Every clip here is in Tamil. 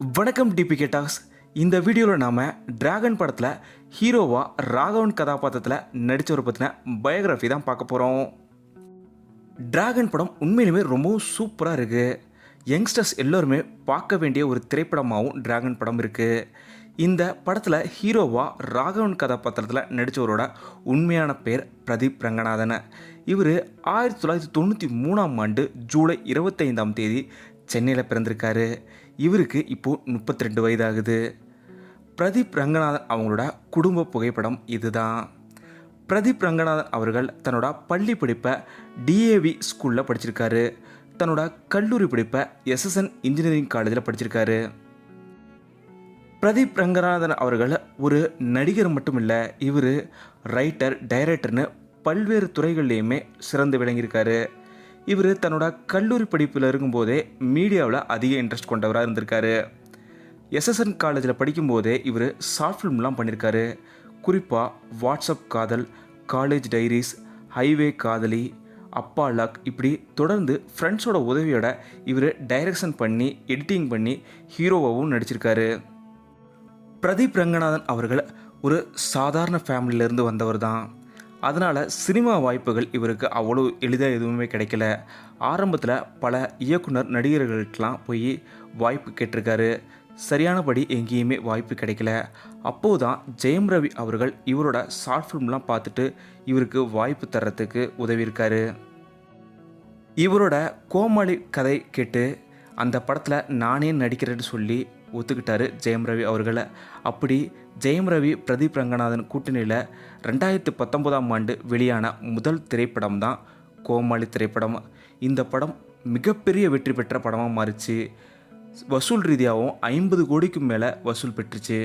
வணக்கம் டிபிகே டாக்ஸ் இந்த வீடியோவில் நாம் டிராகன் படத்தில் ஹீரோவா ராகவன் கதாபாத்திரத்தில் நடித்தவரை பற்றின பயோகிராஃபி தான் பார்க்க போகிறோம் டிராகன் படம் உண்மையிலுமே ரொம்பவும் சூப்பராக இருக்குது யங்ஸ்டர்ஸ் எல்லோருமே பார்க்க வேண்டிய ஒரு திரைப்படமாகவும் டிராகன் படம் இருக்குது இந்த படத்தில் ஹீரோவா ராகவன் கதாபாத்திரத்தில் நடித்தவரோட உண்மையான பேர் பிரதீப் ரங்கநாதன். இவர் ஆயிரத்தி தொள்ளாயிரத்தி தொண்ணூற்றி மூணாம் ஆண்டு ஜூலை இருபத்தைந்தாம் தேதி சென்னையில் பிறந்திருக்காரு. இவருக்கு இப்போது முப்பத்தி ரெண்டு வயதாகுது. பிரதீப் ரங்கநாதன் அவங்களோட குடும்ப புகைப்படம் இதுதான். பிரதீப் ரங்கநாதன் அவர்கள் தன்னோட பள்ளி படிப்பை டிஏவி ஸ்கூலில் படிச்சிருக்காரு. தன்னோட கல்லூரி படிப்பை எஸ்எஸ்என் இன்ஜினியரிங் காலேஜில் படிச்சிருக்காரு. பிரதீப் ரங்கநாதன் அவர்கள் ஒரு நடிகர் மட்டும் இல்லை இவர் ரைட்டர் டைரக்டர்னு பல்வேறு துறைகள்லையுமே சிறந்து விளங்கியிருக்காரு. இவர் தன்னோட கல்லூரி படிப்பில் இருக்கும்போதே மீடியாவில் அதிக இன்ட்ரெஸ்ட் கொண்டவராக இருந்திருக்காரு. எஸ்எஸ்என் காலேஜில் படிக்கும்போதே இவர் ஷார்ட் ஃபிலிம்லாம் பண்ணியிருக்காரு குறிப்பாக வாட்ஸ்அப் காதல் காலேஜ் டைரிஸ் ஹைவே காதலி அப்பா லக் இப்படி தொடர்ந்து ஃப்ரெண்ட்ஸோட உதவியோட இவர் டைரக்ஷன் பண்ணி எடிட்டிங் பண்ணி ஹீரோவாகவும் நடிச்சிருக்காரு. பிரதீப் ரங்கநாதன் அவர்கள் ஒரு சாதாரண ஃபேமிலியிலேருந்து வந்தவர் தான் அதனால் சினிமா வாய்ப்புகள் இவருக்கு அவ்வளோ எளிதாக எதுவுமே கிடைக்கல. ஆரம்பத்தில் பல இயக்குனர் நடிகர்களுக்கெலாம் போய் வாய்ப்பு கேட்டிருக்காரு. சரியானபடி எங்கேயுமே வாய்ப்பு கிடைக்கல. அப்போது தான் ஜெயம் ரவி அவர்கள் இவரோட ஷார்ட் ஃபிலிம்லாம் பார்த்துட்டு இவருக்கு வாய்ப்பு தர்றதுக்கு உதவியிருக்காரு. இவரோட கோமாளி கதை கேட்டு அந்த படத்தில் நானே நடிக்கிறேன்னு சொல்லி ஒத்துக்கிட்டாரு ஜெயம் ரவி அவர்களை. அப்படி ஜெயம் ரவி பிரதீப் ரங்கநாதன் கூட்டணியில் ரெண்டாயிரத்து பத்தொன்பதாம் ஆண்டு வெளியான முதல் திரைப்படம் தான் கோமாளி திரைப்படம். இந்த படம் மிகப்பெரிய வெற்றி பெற்ற படமாக மாறிச்சு. வசூல் ரீதியாகவும் ஐம்பது கோடிக்கும் மேலே வசூல் பெற்றுச்சு.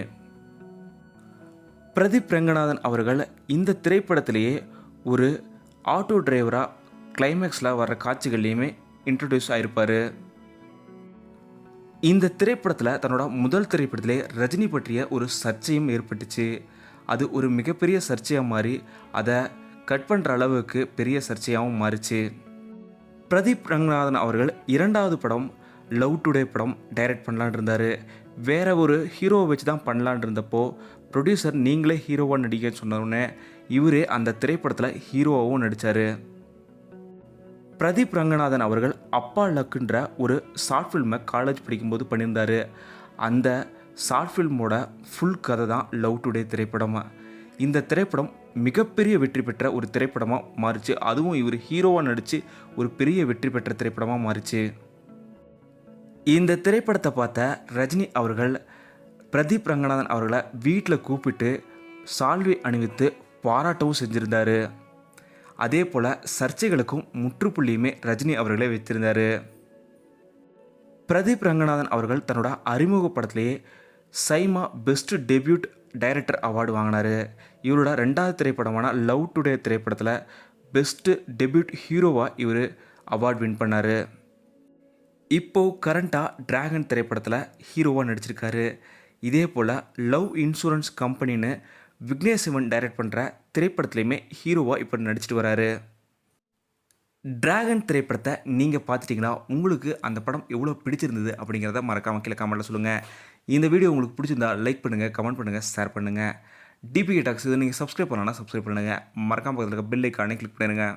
பிரதீப் ரங்கநாதன் அவர்கள் இந்த திரைப்படத்திலேயே ஒரு ஆட்டோ டிரைவராக கிளைமேக்ஸில் வர்ற காட்சிகள்லேயுமே இன்ட்ரடியூஸ் ஆகிருப்பார் இந்த திரைப்படத்தில் தன்னோட முதல் திரைப்படத்திலே ரஜினி பற்றிய ஒரு சர்ச்சையும் ஏற்பட்டுச்சு. அது ஒரு மிகப்பெரிய சர்ச்சையாக மாறி அதை கட் பண்ணுற அளவுக்கு பெரிய சர்ச்சையாகவும் மாறிச்சு. பிரதீப் ரங்கநாதன் அவர்கள் இரண்டாவது படம் லவ் டுடே படம் டைரக்ட் பண்ணலான் இருந்தார். வேற ஒரு ஹீரோவை வச்சு தான் பண்ணலான் இருந்தப்போ ப்ரொடியூசர் நீங்களே ஹீரோவாக நடிக்க சொன்னோடனே இவரே அந்த திரைப்படத்தில் ஹீரோவாகவும் நடித்தார் பிரதீப் ரங்கநாதன் அவர்கள் அப்பா லக்குன்ற ஒரு ஷார்ட் ஃபில்மை காலேஜ் படிக்கும்போது பண்ணியிருந்தார். அந்த ஷார்ட் ஃபில்மோட ஃபுல் கதை தான் லவ் டுடே திரைப்படமாக இந்த திரைப்படம் மிகப்பெரிய வெற்றி பெற்ற ஒரு திரைப்படமாக மாறிச்சு. அதுவும் இவர் ஹீரோவாக நடித்து ஒரு பெரிய வெற்றி பெற்ற திரைப்படமாக மாறிச்சு. இந்த திரைப்படத்தை பார்த்த ரஜினி அவர்கள் பிரதீப் ரங்கநாதன் அவர்களை வீட்டில் கூப்பிட்டு சால்வி அணிவித்து பாராட்டவும் செஞ்சுருந்தார். அதே போல் சர்ச்சைகளுக்கும் முற்றுப்புள்ளியுமே ரஜினி அவர்களே வைத்திருந்தார். பிரதீப் ரங்கநாதன் அவர்கள் தன்னோட அறிமுக படத்திலேயே SIIMA best debut director award வாங்கினார். இவரோட ரெண்டாவது திரைப்படமான லவ் டுடே திரைப்படத்தில் பெஸ்ட்டு டெபியூட் ஹீரோவாக இவர் அவார்டு வின் பண்ணார். இப்போது கரண்ட்டாக டிராகன் திரைப்படத்தில் ஹீரோவாக நடிச்சிருக்காரு. இதே போல் லவ் இன்சூரன்ஸ் கம்பெனின்னு விக்னேஷ் சிவன் டைரக்ட் பண்ணுற திரைப்படத்துலையுமே ஹீரோவாக இப்போ நடிச்சிட்டு வராரு. டிராகன் திரைப்படத்தை நீங்கள் பார்த்துட்டிங்கன்னா உங்களுக்கு அந்த படம் எவ்வளோ பிடிச்சிருந்தது அப்படிங்கிறத மறக்காமல் கீழே கமெண்ட்டில் சொல்லுங்கள் இந்த வீடியோ உங்களுக்கு பிடிச்சிருந்தா லைக் பண்ணுங்கள் கமெண்ட் பண்ணுங்கள் ஷேர் பண்ணுங்கள் டிபிகே டாக்ஸ் இதை நீங்கள் சப்ஸ்கிரைப் பண்ணலன்னா சப்ஸ்கிரைப் பண்ணுங்கள் மறக்காமல் பக்கத்தில் இருக்க பெல் ஐக்கானே கிளிக் பண்ணுங்கள்